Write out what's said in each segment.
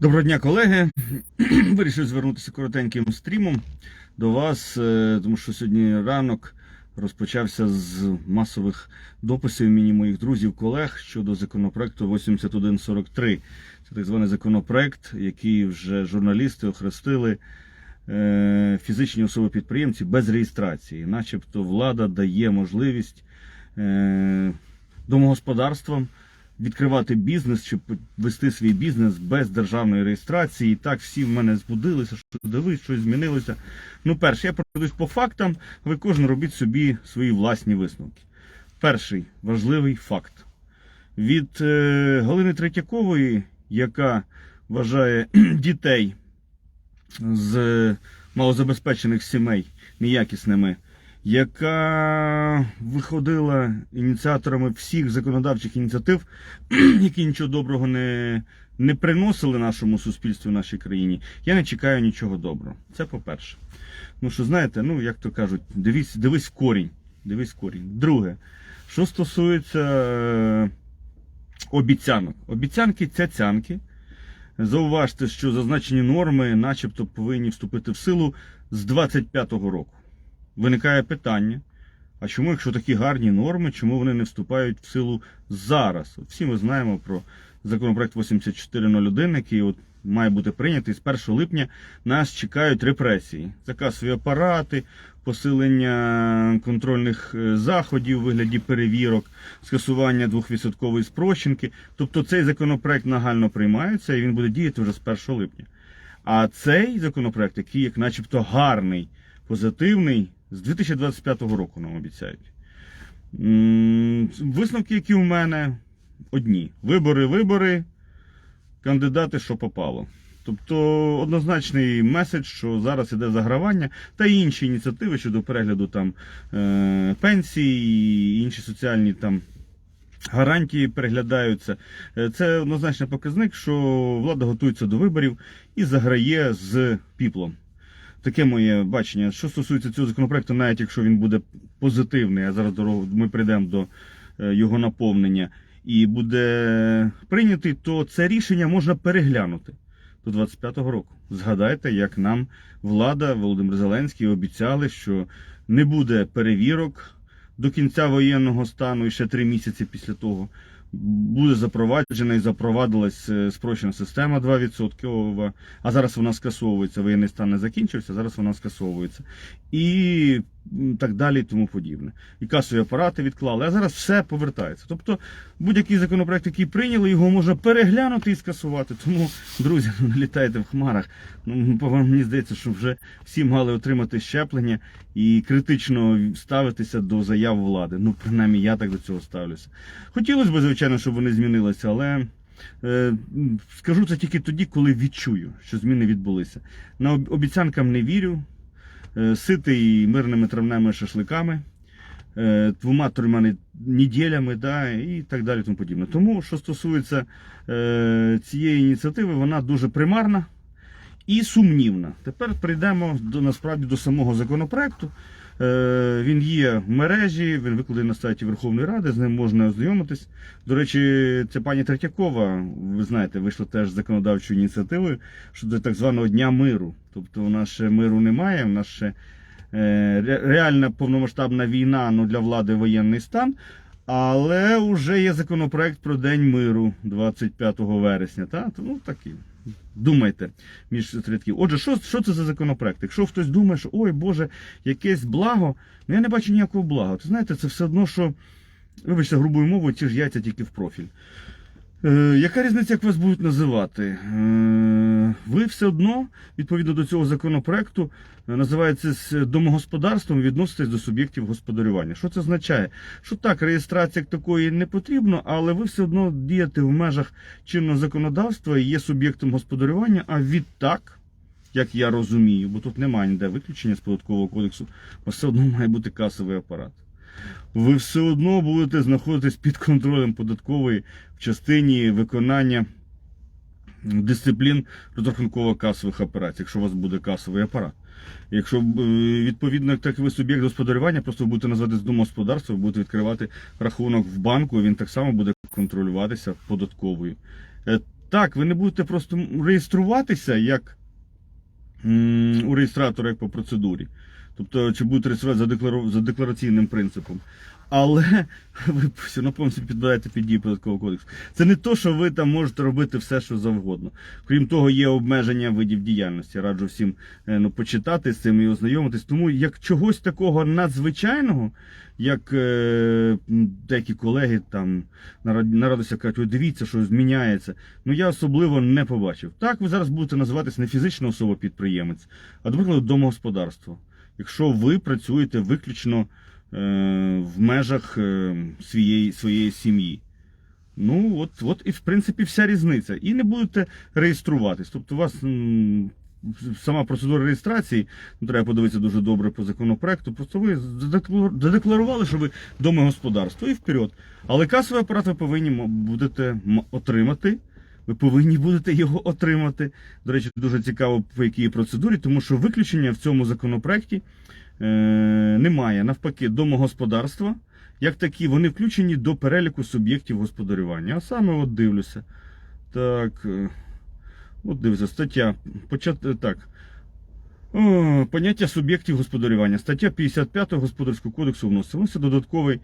Доброго дня, колеги. Вирішив звернутися коротеньким стрімом до вас, е, тому що сьогодні ранок розпочався з масових дописів мені моїх друзів, колег щодо законопроекту 8143. Це так званий законопроект, який вже журналісти охрестили е, фізичні особи-підприємці без реєстрації, начебто влада дає можливість е, домогосподарствам відкривати бізнес чи вести свій бізнес без державної реєстрації. І так всі в мене збудилися, що дивись, щось змінилося. Ну, перше, я пройдусь по фактам, ви кожен робіть собі свої власні висновки. Перший важливий факт. Від е, Галини Третьякової, яка вважає дітей з малозабезпечених сімей неякісними, яка виходила ініціаторами всіх законодавчих ініціатив, які нічого доброго не, не приносили нашому суспільству, нашій країні, я не чекаю нічого доброго. Це по-перше. Ну що знаєте, ну як то кажуть, дивись, дивись корінь. Дивись корінь. Друге, що стосується е, обіцянок. Обіцянки цяцянки. Зауважте, що зазначені норми, начебто, повинні вступити в силу з 25-го року. Виникає питання: а чому, якщо такі гарні норми, чому вони не вступають в силу зараз? Всі ми знаємо про законопроект 8401, який от має бути прийнятий з 1 липня. Нас чекають репресії, закасові апарати, посилення контрольних е, заходів у вигляді перевірок, скасування 2% спрощенки. Тобто цей законопроект нагально приймається і він буде діяти вже з 1 липня. А цей законопроект, який як начебто гарний, позитивний, з 2025 року нам обіцяють. Висновки, які у мене, одні: вибори, вибори, кандидати, що попало. Тобто однозначний меседж, що зараз іде загравання, та інші ініціативи щодо перегляду там е, пенсій, і інші соціальні там гарантії переглядаються. Е, Це однозначний показник, що влада готується до виборів і заграє з піплом. Таке моє бачення. Що стосується цього законопроекту, навіть якщо він буде позитивний, а зараз ми прийдемо до е, його наповнення, і буде прийнятий, то це рішення можна переглянути до 25-го року. Згадайте, як нам влада Володимир Зеленський обіцяли, що не буде перевірок до кінця воєнного стану і ще три місяці після того. Буде запроваджена і запровадилась е, спрощена система 2%, а зараз вона скасовується. Воєнний стан не закінчився, зараз вона скасовується. І так далі, і тому подібне. І касові апарати відклали, а зараз все повертається. Тобто будь-який законопроект, який прийняли, його можна переглянути і скасувати. Тому, друзі, ну, не літайте в хмарах. Ну, по- мені здається, що вже всі мали отримати щеплення і критично ставитися до заяв влади. Ну, принаймні, я так до цього ставлюся. Хотілося б, звичайно, щоб вони змінилися, але е, скажу це тільки тоді, коли відчую, що зміни відбулися. На обіцянкам не вірю. Е, ситий мирними травними шашликами, е, двома трьома неділями, да, і так далі. Тому подібне. Тому, що стосується е, цієї ініціативи, вона дуже примарна і сумнівна. Тепер прийдемо до насправді до самого законопроекту. Е, Він є в мережі, він викладений на сайті Верховної Ради, з ним можна ознайомитись. До речі, це пані Третьякова, ви знаєте, вийшла теж законодавчою ініціативою щодо так званого Дня миру. Тобто у нас ще миру немає, у нас ще е, реальна повномасштабна війна, ну для влади воєнний стан. Але вже є законопроект про День миру 25 вересня. Та? То, Ну, такий. Думайте між рядків. Отже, що, що це за законопроект? Якщо хтось думає, що ой Боже, якесь благо, ну я не бачу ніякого блага. То знаєте, це все одно, що, вибачте, грубою мовою, ті ж яйця тільки в профіль. Е, яка різниця, як вас будуть називати? Е, ви все одно, відповідно до цього законопроекту, називаєтесь домогосподарством, відноситесь до суб'єктів господарювання. Що це означає? Що так, реєстрація як такої не потрібно, але ви все одно дієте в межах чинного законодавства і є суб'єктом господарювання, а відтак, як я розумію, бо тут немає ніде виключення з податкового кодексу, у все одно має бути касовий апарат. Ви все одно будете знаходитись під контролем податкової в частині виконання дисциплін розрахунково-касових операцій, якщо у вас буде касовий апарат. Якщо е, відповідно так ви суб'єкт господарювання, просто будете називати з домогосподарства, будете відкривати рахунок в банку, він так само буде контролюватися податковою. Е, Так, ви не будете просто реєструватися як у реєстратора, як по процедурі. Тобто, чи будуть деклару- за деклараційним принципом. Але ви все одно повністю підбираєте під дію податкового кодексу. Це не то, що ви там можете робити все, що завгодно. Крім того, є обмеження видів діяльності. Раджу всім е, ну, почитати з цим і ознайомитись. Тому як чогось такого надзвичайного, як е, деякі колеги там нарад- нарадилися, кажуть, «Ой, дивіться, що зміняється. Ну я особливо не побачив. Так, ви зараз будете називатись не фізична особа підприємець, а, до прикладу, домогосподарство. Якщо ви працюєте виключно в межах е, своєї, своєї сім'ї. Ну, от, от і в принципі вся різниця. І не будете реєструватись. Тобто у вас сама процедура реєстрації, ну, треба подивитися дуже добре по законопроекту. Просто ви задекларували, що ви домогосподарство і вперед. Але касовий апарат ви повинні будете отримати. Ви повинні будете його отримати. До речі, дуже цікаво, по якій процедурі, тому що виключення в цьому законопроекті е, немає. Навпаки, домогосподарства, як такі, вони включені до переліку суб'єктів господарювання. А саме от дивлюся. Так. е, От дивлюся, стаття. Почат... е, Так. О, поняття суб'єктів господарювання. Стаття 55 Господарського кодексу. Вноситься додатковий, е,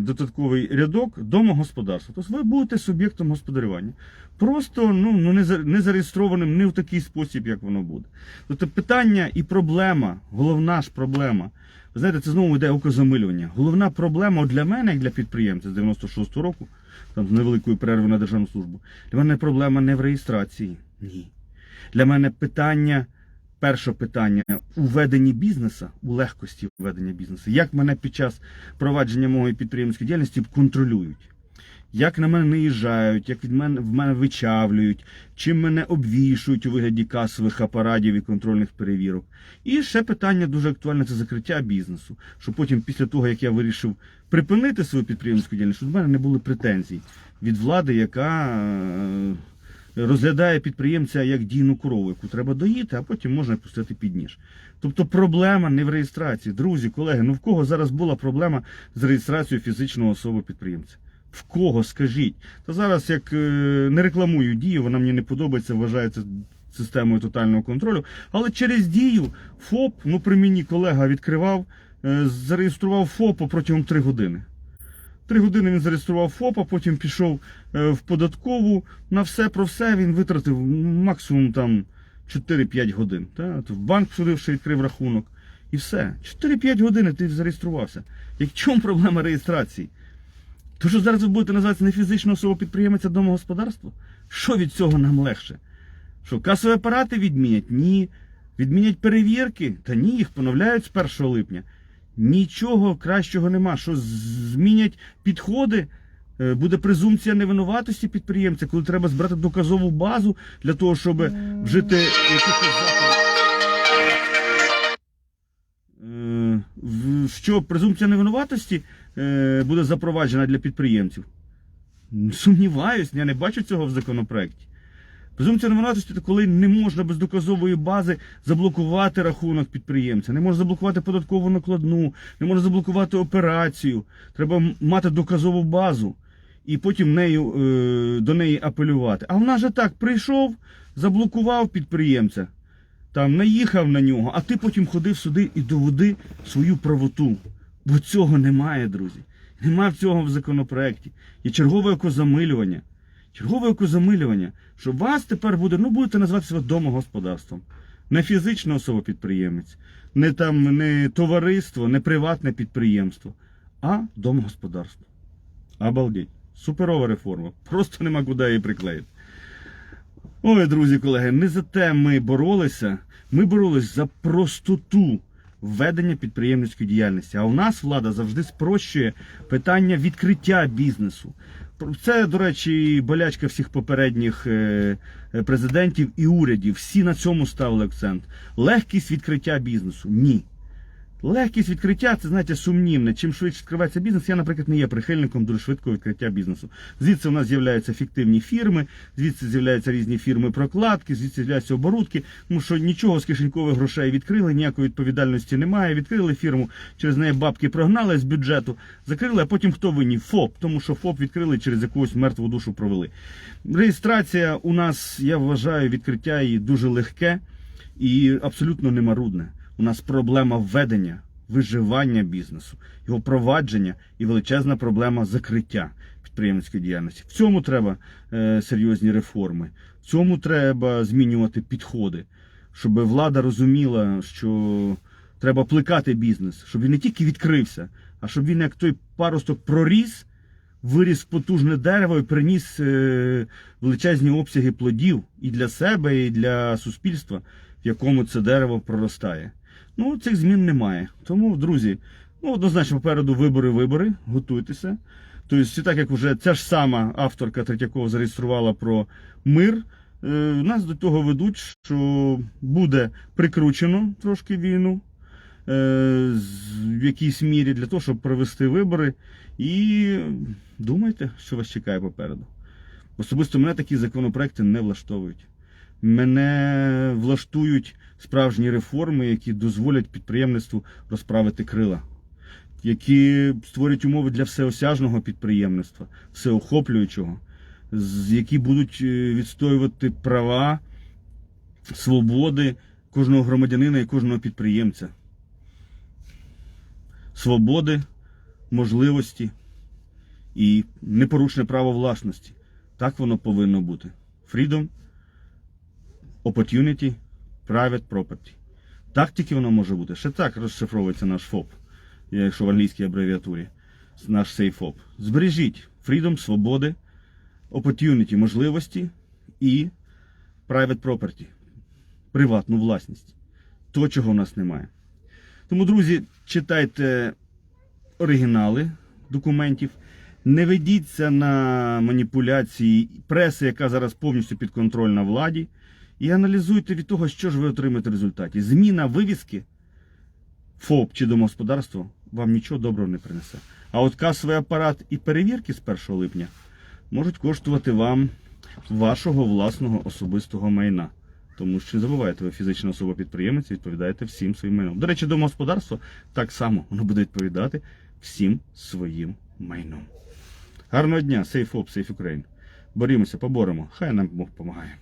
додатковий рядок домогосподарства. Тобто ви будете суб'єктом господарювання. Просто ну, ну, не зареєстрованим не в такий спосіб, як воно буде. Тобто питання і проблема, головна ж проблема. Ви знаєте, це знову йде окозамилювання. Головна проблема для мене, як для підприємця з 96-го року, там з невеликою перервою на державну службу, для мене проблема не в реєстрації. Ні. Для мене питання, перше питання у веденні бізнесу, у легкості ведення бізнесу. Як мене під час провадження моєї підприємської діяльності контролюють? Як на мене наїжджають, як від мене в мене вичавлюють, чим мене обвішують у вигляді касових апаратів і контрольних перевірок. І ще питання дуже актуальне це закриття бізнесу. Що потім, після того, як я вирішив припинити свою підприємську діяльність, щоб до мене не було претензій від влади, яка е, розглядає підприємця як дійну корову, яку треба доїти, а потім можна пустити під ніж. Тобто проблема не в реєстрації. Друзі, колеги, ну в кого зараз була проблема з реєстрацією фізичного особи підприємця? В кого скажіть? Та зараз як е, не рекламую дію, вона мені не подобається, вважається системою тотального контролю. Але через дію ФОП, ну при мені колега відкривав, е, зареєстрував ФОПа протягом 3 години. Три години він зареєстрував ФОПа, потім пішов е, в податкову. На все про все він витратив максимум там 4-5 годин. Та? В банк ще відкрив рахунок. І все. 4-5 годин ти зареєструвався. Як чому проблема реєстрації? То що зараз ви будете називатися не фізична особа підприємця домогосподарства? Що від цього нам легше? Що касові апарати відмінять? Ні. Відмінять перевірки? Та ні, їх поновляють з 1 липня. Нічого кращого нема. Що змінять підходи? Е, Буде презумпція невинуватості підприємця, коли треба збирати доказову базу для того, щоб вжити якихось заходів. Е, Що презумпція невинуватості е, буде запроваджена для підприємців? Сумніваюсь, я не бачу цього в законопроекті. Презумпція невинуватості це коли не можна без доказової бази заблокувати рахунок підприємця, не можна заблокувати податкову накладну, не можна заблокувати операцію. Треба мати доказову базу і потім нею, е, до неї апелювати. А в нас же так прийшов, заблокував підприємця, там наїхав на нього, а ти потім ходив сюди і доведи свою правоту. Бо цього немає, друзі. Немає цього в законопроекті. Є чергове окозамилювання. Чергове окозамилювання, що вас тепер буде, ну будете називати себе домогосподарством. Не фізична особа підприємець, не там не товариство, не приватне підприємство, а домогосподарство. Обалдеть. Суперова реформа. Просто нема куди її приклеїти. Ой, друзі, колеги, не за те ми боролися. Ми боролись за простоту введення підприємницької діяльності. А у нас влада завжди спрощує питання відкриття бізнесу. Це, до речі, болячка всіх попередніх е, президентів і урядів. Всі на цьому ставили акцент. Легкість відкриття бізнесу. Ні. Легкість відкриття це, знаєте, сумнівне. Чим швидше відкривається бізнес, я, наприклад, не є прихильником дуже швидкого відкриття бізнесу. Звідси у нас з'являються фіктивні фірми, звідси з'являються різні фірми прокладки, звідси з'являються оборудки, тому що нічого з кишенькових грошей відкрили, ніякої відповідальності немає. Відкрили фірму, через неї бабки прогнали з бюджету, закрили, а потім хто винні? ФОП, тому що ФОП відкрили через якусь мертву душу провели. Реєстрація у нас, я вважаю, відкриття її дуже легке і абсолютно не марудне. У нас проблема введення, виживання бізнесу, його провадження і величезна проблема закриття підприємницької діяльності. В цьому треба е, серйозні реформи, в цьому треба змінювати підходи, щоб влада розуміла, що треба плекати бізнес, щоб він не тільки відкрився, а щоб він, як той паросток, проріс, виріс потужне дерево і приніс е, величезні обсяги плодів і для себе, і для суспільства, в якому це дерево проростає. Ну, цих змін немає. Тому, друзі, ну, однозначно попереду вибори, вибори, готуйтеся. Тобто, так як вже ця ж сама авторка Третьякова зареєструвала про мир, е, нас до того ведуть, що буде прикручено трошки війну е, в якійсь мірі для того, щоб провести вибори. І думайте, що вас чекає попереду. Особисто мене такі законопроекти не влаштовують. Мене влаштують справжні реформи, які дозволять підприємництву розправити крила, які створять умови для всеосяжного підприємництва, всеохоплюючого, які будуть е, відстоювати права, свободи кожного громадянина і кожного підприємця. Свободи, можливості і непорушне право власності. Так воно повинно бути. Freedom, opportunity, private property. Так тільки воно може бути. Ще так розшифровується наш ФОП, якщо в англійській абревіатурі, наш цей ФОП. Збережіть freedom, свободи, opportunity, можливості і private property, приватну власність. То, чого в нас немає. Тому, друзі, читайте оригінали документів, не ведіться на маніпуляції преси, яка зараз повністю підконтрольна владі, і аналізуйте від того, що ж ви отримаєте в результаті. Зміна вивіски ФОП чи домогосподарство вам нічого доброго не принесе. А от касовий апарат і перевірки з 1 липня можуть коштувати вам вашого власного особистого майна. Тому що не забувайте, ви фізична особа підприємець, відповідаєте всім своїм майном. До речі, домогосподарство так само воно буде відповідати всім своїм майном. Гарного дня, Safe Op, Safe Ukraine. Борімося, поборемо. Хай нам Бог допомагає.